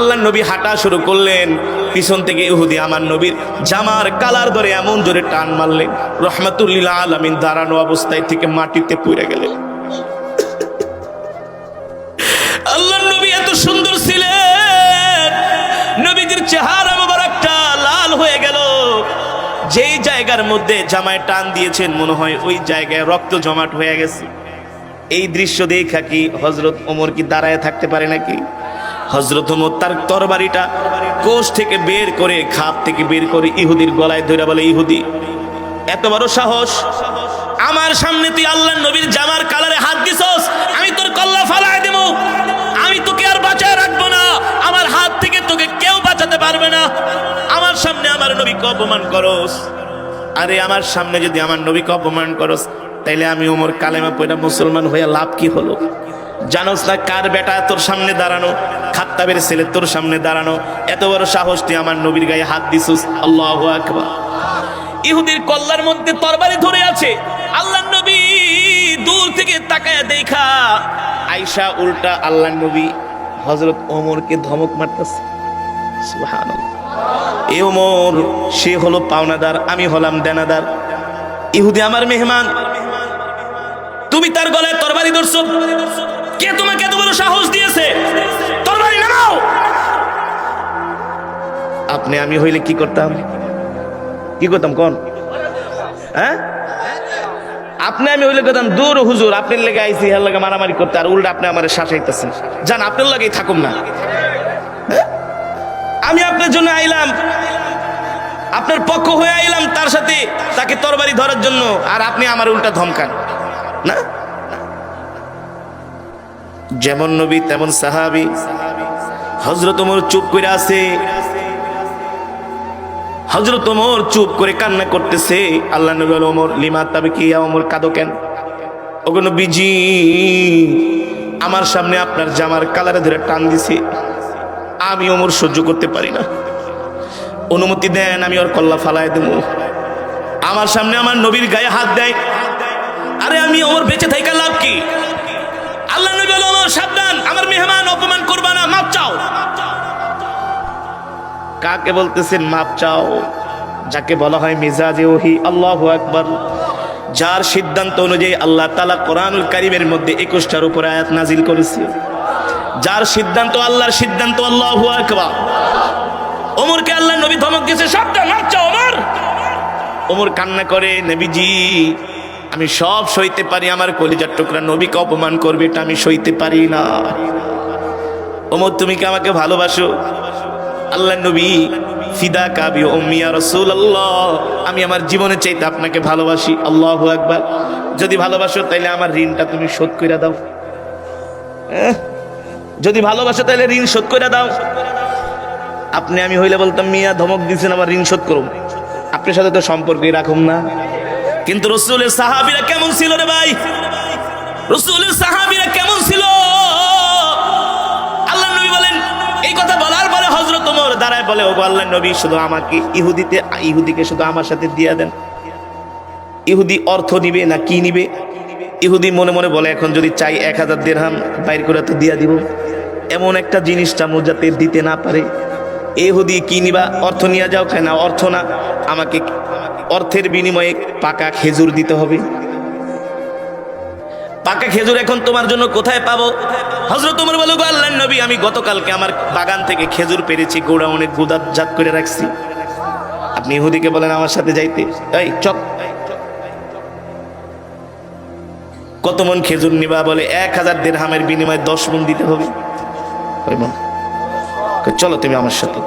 আল্লাহ নবী হাঁটা শুরু করলেন। পিছন থেকে ইহুদি আমার নবীর জামার কালার ধরে এমন জোরে টান মারলেন। রহমাতুল্লিল আলমিন দাঁড়ানো অবস্থায় থেকে মাটিতে পুড়ে গেলেন। আল্লাহ নবী এত সুন্দর ছিলেন। নবীজির চেহারা মোবারকটা লাল হয়ে গেল। যেই জায়গার মধ্যে জামায় টান দিয়েছেন মনে হয় ওই জায়গায় রক্ত জমাট হয়ে গেছে। এই দৃশ্য দেখা কি হজরত ওমর কি দাঁড়ায় থাকতে পারে নাকি? হজরত তার তরবারিটা কোষ থেকে বের করে, খাপ থেকে বের করে ইহুদির গলায় ধরে বলে, ইহুদি, এত বড় সাহস? আমার সামনে তুই আল্লাহ নবীর জামার কালারে হাত দিছস? আমি তোর কল্লা ফালায় দেব আমি তোকে আর বাঁচায় রাখব না। আমার হাত থেকে তোকে কেউ বাঁচাতে পারবে না। আমার সামনে আমার নবীকে অপমান করস। আরে, আমার সামনে যদি আমার নবীকে অপমান করস, তাইলে আমি ওমর কালেমা পয়টা মুসলমান হয়ে লাভ কি হলো? জানোস না কার বেটা তোর সামনে দাঁড়ানো? খাত্তাবের ছেলে তোর সামনে দাঁড়ানো। এত বড় সাহস তুই আমার নবীর গায়ে হাত দিছিস। আল্লাহ আকবার। ইহুদির কল্লার মধ্যে তরবারি ধরে আছে। আল্লাহ নবী দূর থেকে তাকায় দেখা। আয়সা উল্টা আল্লাহ নবী হজরত ওমরকে ধমক মারতেছে। এ ওমর, সে হলো পাওনাদার, আমি হলাম দেনাদার। ইহুদি আমার মেহমান। তুমি তার গলায় তরবারি ধরছো। কে তোমাকে এত বড় সাহস দিয়েছে? তরবারি আপনি আমি হইলে কি করতাম? কি করতাম, কোন? হ্যাঁ? আপনি আমি হইলে করতাম, দূর হুজুর, আপনার লেগে আইসি হের লাগে মারামারি করতে, আর উল্টা আপনি আমার শাসাইতেছেন। যান আপনার লাগেই থাকুন না। হ্যাঁ? আমি আপনার জন্য আইলাম, আপনার পক্ষ হয়ে আইলাম, তার সাথে তাকে তরবারি ধরার জন্য, আর আপনি আমার উল্টা ধমকান। না? যেমন নবী, তেমন সাহাবি। হজরত ওমর চুপ করে আছে। হজরত ওমর চুপ করে কান্না করতেছে। আল্লাহ নবী ওমর, লিমা তাবে কি ওমর, কাঁদো কেন? ওগুলো বিজি আমার সামনে আপনার জামার কালারে ধরে টান দিছে। আমি ওমর সহ্য করতে পারি না। অনুমতি দেন, আমি ওর কল্লা ফালায় দেবো। আমার সামনে আমার নবীর গায়ে হাত দেয়। আরে আমি ওমর বেঁচে থাকা লাভ কি? সাবধান, আমার মেহমান অপমান করবা না, মাপ চাও। কাকে বলতেছেন মাপ চাও? যাকে বলা হয় মিজাজে ওহি, আল্লাহু আকবার। যার সিদ্ধান্ত অনুযায়ী আল্লাহ তালা কোরআনুল কারিমের মধ্যে একুশটার উপরে আয়াত নাজিল করেছে। যার সিদ্ধান্ত আল্লাহর সিদ্ধান্ত, আল্লাহু আকবার। ওমরকে আল্লাহ নবী ধমক দিয়েছে, সাবধান, মাপ চাও, ওমর। ওমর কান্না করে, নবীজি আমি সব সইতে পারি, আমার কলিজার টুকরা নবীকে অপমান করবে, এটা আমি সইতে পারি না। ওমর, তুমি কি আমাকে ভালোবাসো? আল্লাহ নবী, ফিদা কাবি ওমিয়া রসুল আল্লাহ আমি আমার জীবনে চাইতে আপনাকে ভালোবাসি, আল্লাহ একবার যদি ভালোবাসো, তাইলে আমার ঋণটা তুমি শোধ করে দাও। যদি ভালোবাসো তাহলে ঋণ শোধ করে দাও। আপনি আমি হইলে বলতাম, মিয়া, ধমক দিয়েছেন আমার ঋণ শোধ করুন। আপনার সাথে তো সম্পর্কই রাখুন না। কিন্তু রসুলের সাহাবিরা কেমন ছিল রে ভাই? রসুলের সাহাবিরা কেমন ছিল? আল্লাহ নবী বলেন, এই কথা বলার পরে হজরত ওমর দাঁড়ায় বলে ও আল্লাহ নবী, শুধু আমাকে ইহুদিতে, ইহুদিকে শুধু আমার সাথে দিয়ে দেন। ইহুদি অর্থ নিবে না কি নিবে? ইহুদি মনে মনে বলে, এখন যদি চাই এক হাজার দেড়হাম বাইর করে তো দিয়া দিব। এমন একটা জিনিসটা যাতে দিতে না পারে। ইহুদি কি নিবা? অর্থ নিয়ে যাও, খায় না, অর্থ না। আমাকে অর্থের বিনিময়ে পাকা খেজুর দিতে হবে। পাকা খেজুর এখন তোমার জন্য কোথায় পাবো? হজরত তোমার বলো আল্লাহ নবী, আমি গতকালকে আমার বাগান থেকে খেজুর পেরেছি গোড়া অনেক গুদাত জাত করে রাখছি। আপনি ইহুদিকে বলেন, আমার সাথে যাইতে। এই চক কত মন খেজুর নিবা বলে, এক হাজার দেড় হামের বিনিময়ে দশ মন দিতে হবে। চলো, তুমি আমার সাথে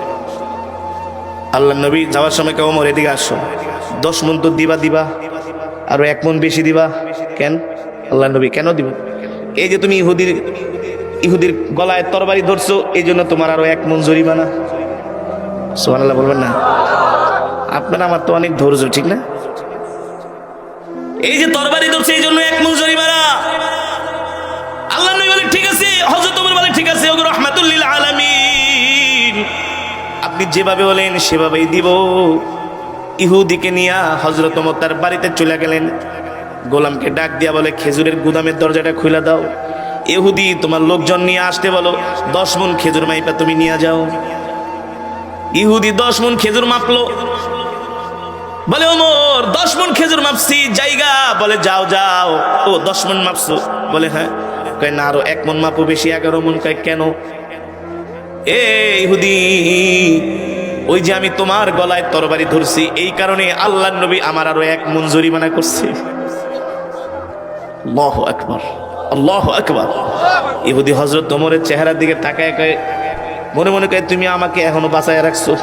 আল্লাহ নবী যাওয়ার সময় কেউ ওমর, এদিকে আসো। দশ মন তো দিবা দিবা। আরও এক মন বেশি দিবা। কেন? আল্লাহ নবী কেন দিব? এই যে তুমি ইহুদির ইহুদির গলায় তরবারি ধরছো, এই জন্য তোমার আরও এক মন জরিমানা। সোহান আল্লাহ বলবেন না? আপনার আমার তো অনেক ধৈর্য, ঠিক না? এই যে তরবারি ধরছে, এই জন্য এক মন জরিমানা। আল্লাহ নবী বলে, ঠিক আছে হজরত ওমর বলে, ঠিক আছে ওগো রহমাতুল্লিল আলামিন। আপনি যেভাবে বলেন, সেভাবেই দিব। ইহুদিকে নিয়ে হজরত তার বাড়িতে চলে গেলেন। গোলামকে ডাক দিয়া বলে, খেজুরের গুদামের দরজাটা খুলে দাও। এহুদি তোমার লোকজন নিয়ে আসতে বলো, দশ মন খেজুর মাইপা তুমি নিয়ে যাও। ইহুদি দশ মন খেজুর মাপলো। বলে, ওমর, দশ মন খেজুর মাপছি, জায়গা। বলে, যাও যাও। ও, দশ মন মাপছো। বলে হ্যাঁ। কয়, না, আরও এক মন মাপো বেশি, এগারো মন কয়, কেন? এ ইহুদি ওই যে আমি তোমার গলায় তরবারি ধরছি, এই কারণে আল্লাহ নবী আমার আরও এক মঞ্জুরি জরিমানা করছে। আল্লাহ আকবার আল্লাহ আকবার। ইহুদি হজরত তোমরের চেহারার দিকে তাকায় কয়, মনে মনে কয়, তুমি আমাকে এখনও বাঁচায় রাখছো।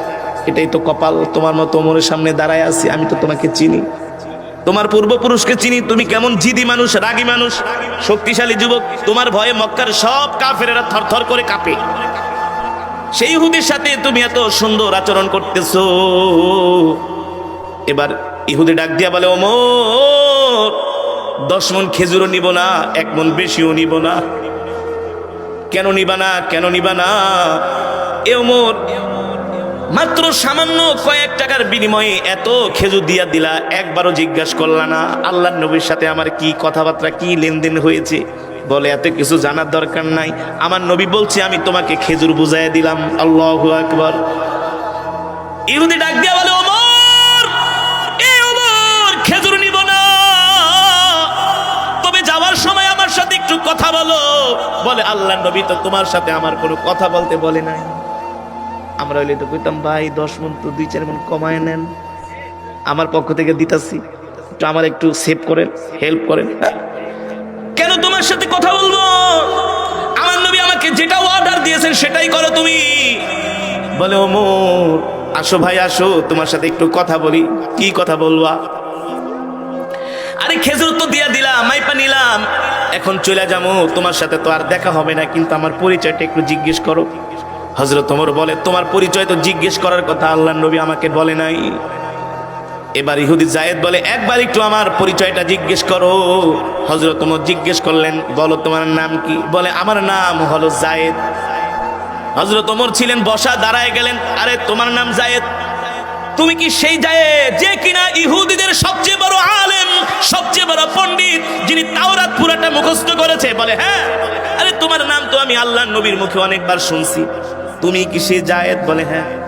এটাই তো কপাল, তোমার মতো ওমরের সামনে দাঁড়ায় আছি, আমি তো তোমাকে চিনি। তোমার পূর্বপুরুষকে চিনি, তুমি কেমন জিদি মানুষ, রাগী মানুষ, শক্তিশালী যুবক, তোমার ভয়ে মক্কার সব কাফেরেরা থরথর করে কাঁপে। সেই ইহুদির সাথে তুমি এত সুন্দর আচরণ করতেছো। এবার ইহুদি ডাক দিয়া বলে, ওমর, দশ মন খেজুরও নিব না, এক মন বেশিও নিব না। কেন নিবা না, কেন নিবা না? এ ওমর, মাত্র সামান্য কয়েক টাকার বিনিময়ে এত খেজুর দিয়া দিলা, একবারও জিজ্ঞাসা করলা না। আল্লাহ নবীর সাথে আমার কি কথাবার্তা, কি লেনদেন হয়েছে? বলে, এত কিছু জানার দরকার নাই। আমার নবী বলছে, আমি তোমাকে খেজুর বুঝাই দিলাম। আল্লাহ আকবর। ইহুদি ডাক দিয়া বলে, ওমর, এ খেজুর নিব না। তবে যাওয়ার সময় আমার সাথে একটু কথা বলো। বলে, আল্লাহ নবী তো তোমার সাথে আমার কোনো কথা বলতে বলে নাই। আমরা হইলে তো কইতাম, ভাই, দশ মন তো দুই চার মন কমায় নেন। আমার পক্ষ থেকে দিতাছি। একটু আমার একটু সেভ করেন হেল্প করেন? কেন তোমার সাথে কথা বলব? আমার নবী আমাকে যেটা অর্ডার দিয়েছেন সেটাই করো তুমি। বলে, ওমর, আসো ভাই, আসো, তোমার সাথে একটু কথা বলি। কি কথা বলবা? আরে, খেজুর তো দিয়া দিলাম, মাইপা নিলাম। এখন চলে যাব, তোমার সাথে তো আর দেখা হবে না, কিন্তু আমার পরিচয়টা একটু জিজ্ঞেস করো। হজরত তোমার বলে, তোমার পরিচয় তো জিজ্ঞেস করার কথা আল্লাহ নবী আমাকে বলে নাই। এবার ইহুদি জায়েদ বলে, একবার একটু আমার পরিচয়টা জিজ্ঞেস করো। হজরত তোমার জিজ্ঞেস করলেন, বলো তোমার নাম কি? বলে, আমার নাম হলো জায়েদ। হজরত ওমর ছিলেন, বসা দাঁড়ায় গেলেন, আরে, তোমার নাম জায়েদ? তুমি কি সেই জায়েদ যে কিনা ইহুদিদের সবচেয়ে বড় আলেম, সবচেয়ে বড় পণ্ডিত, যিনি তাওরাত পুরাটা মুখস্থ করেছে? বলে হ্যাঁ। আরে, তোমার নাম তো আমি আল্লাহ নবীর মুখে অনেকবার শুনছি। তুমি কি সেই জায়েদ? বলে হ্যাঁ।